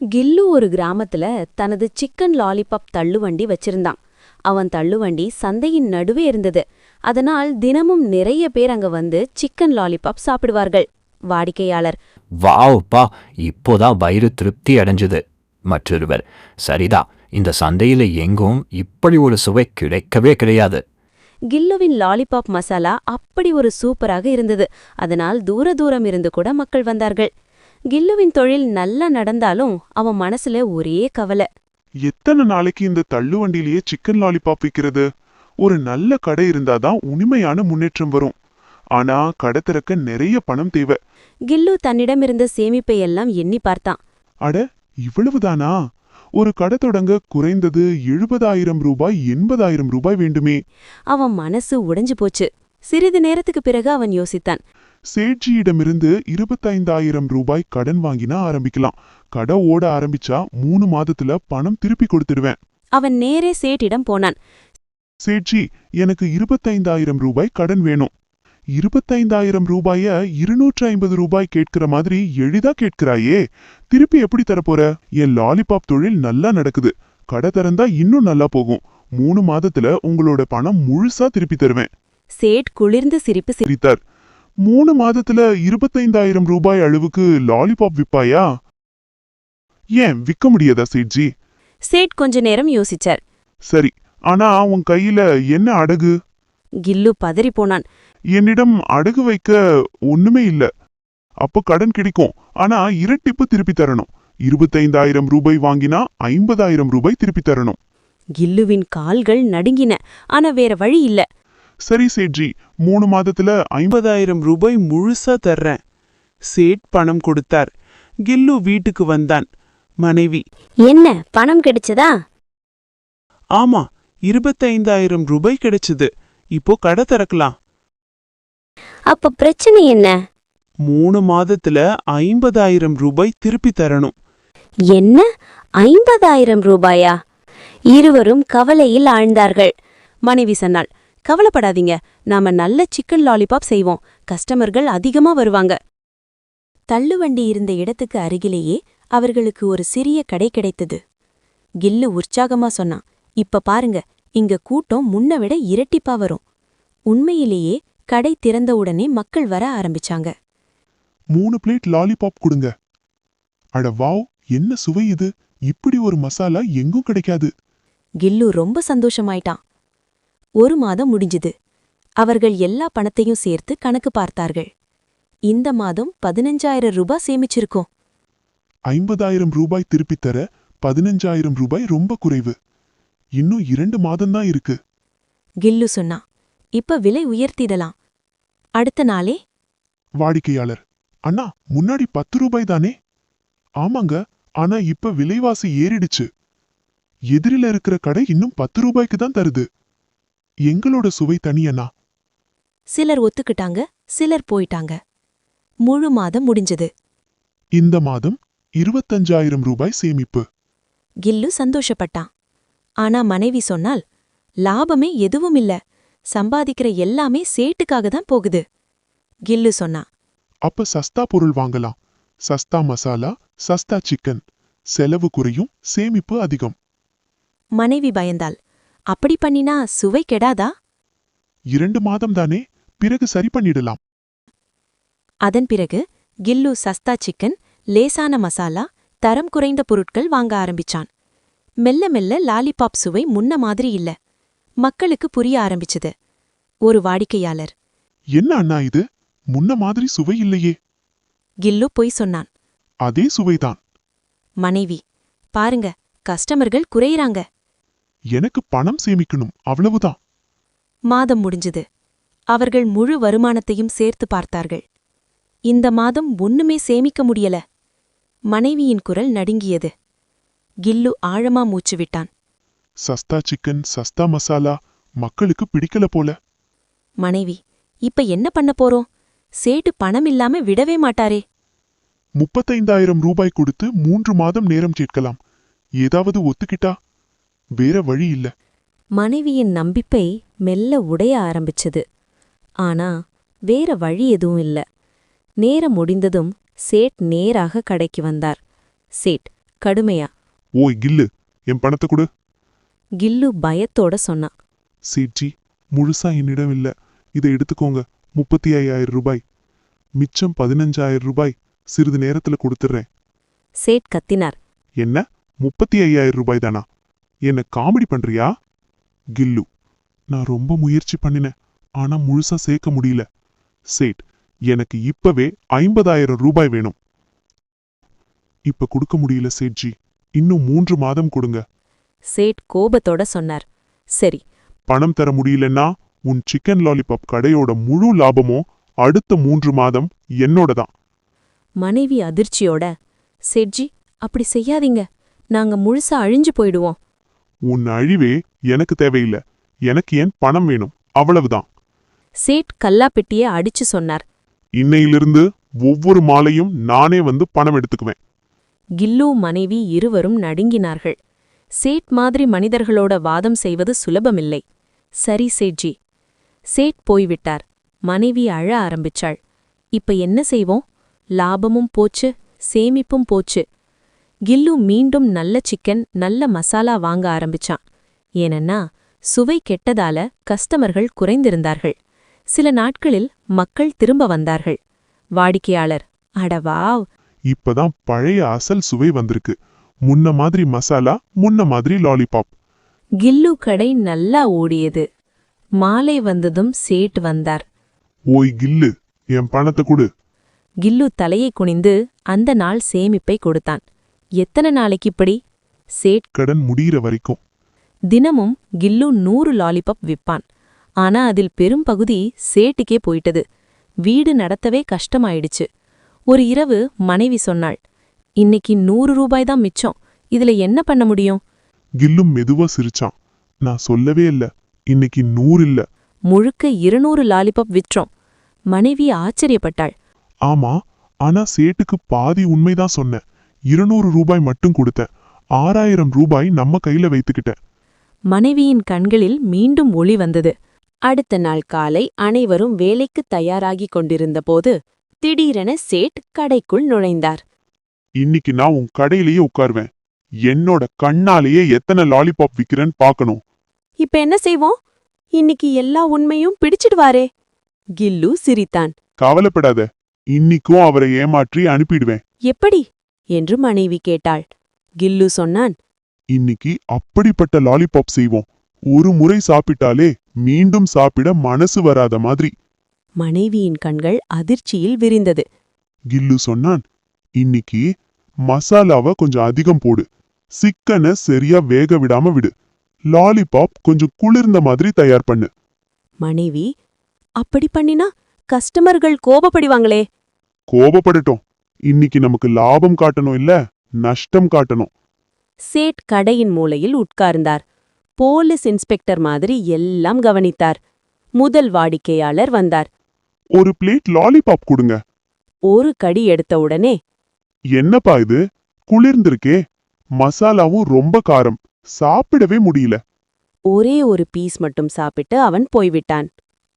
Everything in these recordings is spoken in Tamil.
கில்லு ஒரு கிராமத்துல தனது சிக்கன் லாலிபாப் தள்ளுவண்டி வச்சிருந்தான். அவன் தள்ளுவண்டி சந்தையின் நடுவே இருந்தது. அதனால் தினமும் நிறைய பேர் அங்க வந்து சிக்கன் லாலிபாப் சாப்பிடுவார்கள். வாடிக்கையாளர் வாவ்ப்பா இப்போதான் வயிறு திருப்தி அடைஞ்சது. மற்றொருவர் சரிதான் இந்த சந்தையில எங்கும் இப்படி ஒரு சுவை கிடைக்கவே கிடையாது. கில்லுவின் லாலிபாப் மசாலா அப்படி ஒரு சூப்பராக இருந்தது. அதனால் தூர தூரம் இருந்து கூட மக்கள் வந்தார்கள். கில்லுவின் தொழில் நல்லா நடந்தாலும் அவன் மனசுல ஒரே கவலை. எத்தனை நாளைக்கு இந்த தள்ளுவண்டியிலேயே சிக்கன் லாலிபாப் விக்கிறது? ஒரு நல்ல கடை இருந்தாதான் உண்மையான முன்னேற்றம் வரும். ஆனா கடை திறக்க நிறைய பணம் தேவை. கில்லு தன்னிடமிருந்த சேமிப்பை எல்லாம் எண்ணி பார்த்தான். அட இவ்வளவுதானா? ஒரு கடை தொடங்க குறைந்தது எழுபதாயிரம் ரூபாய் எண்பதாயிரம் ரூபாய் வேண்டுமே. அவன் மனசு உடைஞ்சு போச்சு. சிறிது நேரத்துக்கு பிறகு அவன் யோசித்தான். சேட்ஜியிடமிருந்து இருபத்தைந்தாயிரம் ரூபாய் கடன் வாங்கினா ஆரம்பிக்கலாம். கடை ஓட ஆரம்பிச்சா மூணு மாதத்துல பணம் திருப்பி கொடுத்துடுவேன். அவன் நேரே சேட்டிடம் போனான். சேட்ஜி எனக்கு இருபத்தைந்தாயிரம் ரூபாய் கடன் வேணும். இருபத்தைந்தாயிரம் ரூபாய இருநூற்று ஐம்பது ரூபாய் கேட்கிற மாதிரி எளிதா கேட்கிறாயே. திருப்பி எப்படி தரப்போற? என் லாலிபாப் தொழில் நல்லா நடக்குது. கடை திறந்தா இன்னும் நல்லா போகும். மூணு மாதத்துல உங்களோட பணம் முழுசா திருப்பி தருவேன். சேட் குளிர்ந்து சிரிப்பு சிரி சிரித்தார். மூணு மாதத்துல இருபத்தைந்தாயிரம் ரூபாய் அளவுக்கு லாலிபாப் விப்பாயா? ஏன் விக்க முடியாதா சேட்ஜி? சேட் கொஞ்ச நேரம் யோசிச்சார். சரி ஆனா உன் கையில என்ன அடகு? கில்லு பதறி போனான். என்னிடம் அடகு வைக்க ஒண்ணுமே இல்ல. அப்ப கடன் கிடைக்கும். ஆனா இரட்டிப்பு திருப்பி தரணும். இருபத்தைந்தாயிரம் ரூபாய் வாங்கினா ஐம்பதாயிரம் ரூபாய் திருப்பி தரணும். கில்லுவின் கால்கள் நடுங்கின. ஆனா வேற வழி இல்ல. சரி சேட்ஜி மூணு மாதத்துல ஐம்பது ஐம்பதாயிரம் ரூபாய் முழுசா தர்றேன். சேட் பணம் கொடுத்தார். கில்லு வீட்டுக்கு வந்தான். மனைவி என்ன பணம் கிடைச்சதா? ஆமா இருபத்தைந்தாயிரம் ரூபாய் கிடைச்சது. இப்போ கடை திறக்கலாம். அப்ப பிரச்சனை என்ன? மூணு மாதத்துல ஐம்பதாயிரம் ரூபாய் திருப்பி தரணும். என்ன? ஐம்பதாயிரம் ரூபாயா? இருவரும் கவலையில் ஆழ்ந்தார்கள். மனைவி சொன்னாள் கவலைப்படாதீங்க. நாம நல்ல சிக்கன் லாலிபாப் செய்வோம். கஸ்டமர்கள் அதிகமா வருவாங்க. தள்ளுவண்டி இருந்த இடத்துக்கு அருகிலேயே அவர்களுக்கு ஒரு சிறிய கடை கிடைத்தது. கில்லு உற்சாகமா சொன்னான். இப்ப பாருங்க இங்க கூட்டம் முன்ன விட இரட்டிப்பா வரும். உண்மையிலேயே கடை திறந்தவுடனே மக்கள் வர ஆரம்பிச்சாங்க. மூணு பிளேட் லாலிபாப் கொடுங்க. அட வாவ் என்ன சுவை இது? இப்படி ஒரு மசாலா எங்கும் கிடைக்காது. கில்லு ரொம்ப சந்தோஷமாயிட்டான். ஒரு மாதம் முடிஞ்சுது. அவர்கள் எல்லா பணத்தையும் சேர்த்து கணக்கு பார்த்தார்கள். இந்த மாதம் பதினஞ்சாயிரம் ரூபாய் சேமிச்சிருக்கோம். ஐம்பதாயிரம் ரூபாய் திருப்பித் தர பதினஞ்சாயிரம் ரூபாய் ரொம்ப குறைவு. இன்னும் இரண்டு மாதம்தான் இருக்கு. கில்லு சொன்னான் இப்ப விலை உயர்த்திடலாம். அடுத்த நாளே? வாடிக்கையாளர் அண்ணா முன்னாடி பத்து ரூபாய் தானே? ஆமாங்க ஆனா இப்ப விலைவாசி ஏறிடுச்சு. எதிரில இருக்கிற கடை இன்னும் பத்து ரூபாய்க்கு தான் தருது. எங்களோட சுவை தனி அண்ணா சிலர் ஒத்துக்கிட்டாங்க சிலர் போயிட்டாங்க. முழு மாதம் முடிஞ்சது. இந்த மாதம் இருபத்தஞ்சாயிரம் ரூபாய் சேமிப்பு. கில்லு சந்தோஷப்பட்டான். ஆனா மனைவி சொன்னால் லாபமே எதுவும் இல்ல. சம்பாதிக்கிற எல்லாமே சேட்டுக்காக தான் போகுது. கில்லு சொன்னா அப்ப சஸ்தா பொருள் வாங்கலாம். சஸ்தா மசாலா சஸ்தா சிக்கன். செலவு குறையும் சேமிப்பு அதிகம். மனைவி பயந்தாள். அப்படி பண்ணினா சுவை கெடாதா? இரண்டு மாதம் தானே பிறகு சரி பண்ணிடலாம். அதன் பிறகு கில்லு சஸ்தா சிக்கன் லேசான மசாலா தரம் குறைந்த பொருட்கள் வாங்க ஆரம்பிச்சான். மெல்ல மெல்ல லாலிபாப் சுவை முன்ன மாதிரி இல்ல. மக்களுக்கு புரிய ஆரம்பிச்சது. ஒரு வாடிக்கையாளர் என்ன அண்ணா இது? முன்ன மாதிரி சுவை இல்லையே. கில்லு பொய் சொன்னான். அதே சுவைதான். மனைவி பாருங்க கஸ்டமர்கள் குறையறாங்க. எனக்கு பணம் சேமிக்கணும் அவ்வளவுதான் மாதம் முடிஞ்சது. அவர்கள் முழு வருமானத்தையும் சேர்த்து பார்த்தார்கள். இந்த மாதம் ஒண்ணுமே சேமிக்க முடியல. மனைவியின் குரல் நடுங்கியது. கில்லு ஆழமா மூச்சு விட்டான். சஸ்தா சிக்கன் சஸ்தா மசாலா மக்களுக்கு பிடிக்கல போல. மனைவி இப்ப என்ன பண்ண போறோம்? சேட்டு பணம் இல்லாம விடவே மாட்டாரே. முப்பத்தைந்தாயிரம் ரூபாய் கொடுத்து மூன்று மாதம் நேரம் கேட்கலாம். ஏதாவது ஒத்துக்கிட்டா? வேற வழி இல்ல. மனைவியின் நம்பிக்கை மெல்ல உடைய ஆரம்பிச்சது. ஆனா வேற வழி எதுவும் இல்ல. நேரம் முடிந்ததும் சேட் நேராக கடைக்கு வந்தார். சேட் கடுமையா? ஓய் கில்லு என் பணத்தை கொடு. கில்லு பயத்தோட சொன்னான் சேட்ஜி முழுசா என்னிடம் இல்ல. இதை எடுத்துக்கோங்க. முப்பத்தி ஐயாயிரம் ரூபாய். மிச்சம் பதினஞ்சாயிரம் ரூபாய். சிறிது நேரத்துல கொடுத்துட்றேன் சேட் கத்தினார். என்ன? முப்பத்தி ஐயாயிரம் ரூபாய் தானா? என்ன காமெடி பண்றியா? கில்லு நான் ரொம்ப முயற்சி பண்ணினேன் ஆனா முழுசா சேர்க்க முடியல. சேட் எனக்கு இப்பவே ஐம்பதாயிரம் ரூபாய் வேணும். இப்ப கொடுக்க முடியல சேட்ஜி இன்னும் மூன்று மாதம் கொடுங்க. சேட் கோபத்தோட சொன்னார். சரி. பணம் தர முடியலன்னா உன் சிக்கன் லாலிபாப் கடையோட முழு லாபமும் அடுத்த மூன்று மாதம் என்னோட தான் மனைவி அதிர்ச்சியோட சேட்ஜி அப்படி செய்யாதீங்க. நாங்க முழுசா அழிஞ்சு போயிடுவோம். உன் அழிவே எனக்கு தேவையில்லை. எனக்கு ஏன் பணம் வேணும்? அவ்வளவுதான். சேட் கல்லாப்பெட்டிய அடிச்சு சொன்னார். இன்னையிலிருந்து ஒவ்வொரு மாலையும் நானே வந்து பணம் எடுத்துக்குவேன். கில்லு மனைவி இருவரும் நடுங்கினார்கள். சேட் மாதிரி மனிதர்களோட வாதம் செய்வது சுலபமில்லை. சரி சேட்ஜி. சேட் போய்விட்டார். மனைவி அழ ஆரம்பிச்சாள். இப்ப என்ன செய்வோம்? லாபமும் போச்சு சேமிப்பும் போச்சு. கில்லு மீண்டும் நல்ல சிக்கன் நல்ல மசாலா வாங்க ஆரம்பிச்சான். ஏனென்னா சுவை கெட்டதால கஸ்டமர்கள் குறைந்திருந்தார்கள். சில நாட்களில் மக்கள் திரும்ப வந்தார்கள். வாடிக்கையாளர் அடவாவ் இப்பதான் பழைய அசல் சுவை வந்திருக்கு. முன்ன மாதிரி மசாலா முன்ன மாதிரி லாலிபாப் கில்லு கடை நல்லா ஓடியது. மாலை வந்ததும் சேட் வந்தார். ஓய் கில்லு என் பணத்தை கொடு. கில்லு தலையை குனிந்து அந்த நாள் சேமிப்பை கொடுத்தான். எத்தனை நாளைக்கு இப்படி? சேட் கடன் முடியிற வரைக்கும். தினமும் கில்லு நூறு லாலிபப் விப்பான் ஆனா அதில் பெரும் பகுதி சேட்டுக்கே போயிட்டது. வீடு நடத்தவே கஷ்டமாயிடுச்சு. ஒரு இரவு மனைவி சொன்னாள் இன்னைக்கு நூறு ரூபாய் தான் மிச்சம். இதுல என்ன பண்ண முடியும்? கில்லும் மெதுவா சிரிச்சான் நான் சொல்லவே இல்ல. இன்னைக்கு நூறு இல்ல. முழுக்க இருநூறு லாலிபப் விற்றோம். மனைவி ஆச்சரியப்பட்டாள் ஆமா ஆனா சேட்டுக்கு பாதி உண்மைதான் சொன்னேன். இருநூறு ரூபாய் மட்டும் கொடுத்தேன் ஆறாயிரம் ரூபாய் நம்ம கையில வைத்துக்கிட்டேன். மனைவியின் கண்களில் மீண்டும் ஒளி வந்தது. அடுத்த நாள் காலை அனைவரும் வேலைக்கு தயாராகிக் கொண்டிருந்தபோது திடீரென சேட் கடைக்குள் நுழைந்தார். இன்னைக்கு நான் உன் கடையிலேயே உட்காருவேன். என்னோட கண்ணாலேயே எத்தனை லாலிபாப் விக்கிறேன்னு பார்க்கணும். இப்ப என்ன செய்வோம்? இன்னைக்கு எல்லா உண்மையும் பிடிச்சிடுவாரே. கில்லு சிரித்தான். கவலைப்படாத. இன்னிக்கும் அவரை ஏமாற்றி அனுப்பிடுவேன். எப்படி? என்று மனைவி கேட்டாள். கில்லு சொன்னான் இன்னைக்கு அப்படிப்பட்ட லாலிபாப் செய்வோம். ஒரு முறை சாப்பிட்டாலே மீண்டும் சாப்பிட மனசு வராத மாதிரி. மனைவியின் கண்கள் அதிர்ச்சியில் விரிந்தது. கில்லு சொன்னான் இன்னைக்கு மசாலாவை கொஞ்சம் அதிகம் போடு. சிக்கனை சரியா வேக விடாம விடு. லாலிபாப் கொஞ்சம் குளிர்ந்த மாதிரி தயார் பண்ணு. மனைவி அப்படி பண்ணினா கஸ்டமர்கள் கோபப்படுவாங்களே. கோபப்படட்டும். இன்னைக்கு நமக்கு லாபம் காட்டணும் இல்ல நஷ்டம் காட்டணும். சேட் கடையின் மூலையில் உட்கார்ந்தார். போலீஸ் இன்ஸ்பெக்டர் மாதிரி எல்லாம் கவனித்தார். முதல் வாடிக்கையாளர் வந்தார். ஒரு பிளேட் லாலிபாப் கொடுங்க. ஒரு கடி எடுத்த உடனே என்னப்பா இது? குளிர்ந்திருக்கே. மசாலாவும் ரொம்ப காரம். சாப்பிடவே முடியல. ஒரே ஒரு பீஸ் மட்டும் சாப்பிட்டு அவன் போய்விட்டான்.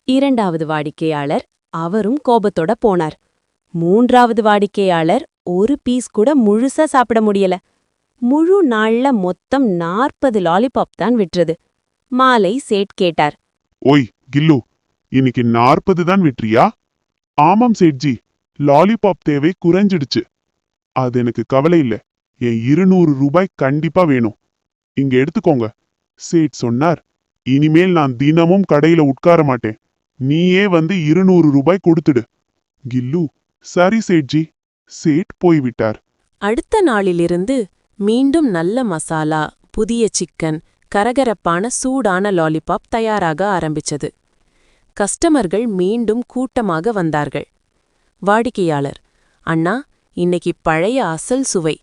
இரண்டாவது வாடிக்கையாளர் அவரும் கோபத்தோட போனார். மூன்றாவது வாடிக்கையாளர் ஒரு பீஸ் கூட முழுசா சாப்பிட முடியல. முழு நாள்ல மொத்தம் நாற்பது லாலிபாப் தான் விட்டுறது மாலை சேட் கேட்டார். ஓய் கில்லு இன்னைக்கு நாற்பது தான் விட்டுறியா ஆமாம் சேட்ஜி லாலிபாப் தேவை குறைஞ்சிடுச்சு. அது எனக்கு கவலை இல்ல. என் இருநூறு ரூபாய் கண்டிப்பா வேணும். இங்க எடுத்துக்கோங்க. சேட் சொன்னார். இனிமேல் நான் தினமும் கடையில உட்கார மாட்டேன். நீயே வந்து இருநூறு ரூபாய் கொடுத்துடு. கில்லு சரி சேட்ஜி சேட் போய்விட்டார். அடுத்த நாளிலிருந்து மீண்டும் நல்ல மசாலா புதிய சிக்கன் கரகரப்பான சூடான லாலிபாப் தயாராக ஆரம்பிச்சது. கஸ்டமர்கள் மீண்டும் கூட்டமாக வந்தார்கள். வாடிக்கையாளர் அண்ணா இன்னைக்கு பழைய அசல் சுவை.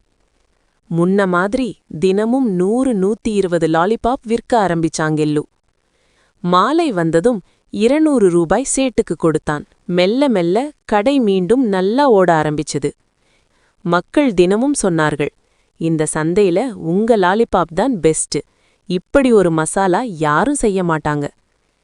முன்ன மாதிரி தினமும் நூறு நூத்தி இருபது லாலிபாப் விற்க ஆரம்பிச்சாங்கெல்லு. மாலை வந்ததும் இருநூறு ரூபாய் சேட்டுக்கு கொடுத்தான். மெல்ல மெல்ல கடை மீண்டும் நல்லா ஓட ஆரம்பிச்சது. மக்கள் தினமும் சொன்னார்கள் இந்த சந்தையில உங்க லாலிபாப் தான் பெஸ்ட் இப்படி ஒரு மசாலா யாரும் செய்ய மாட்டாங்க.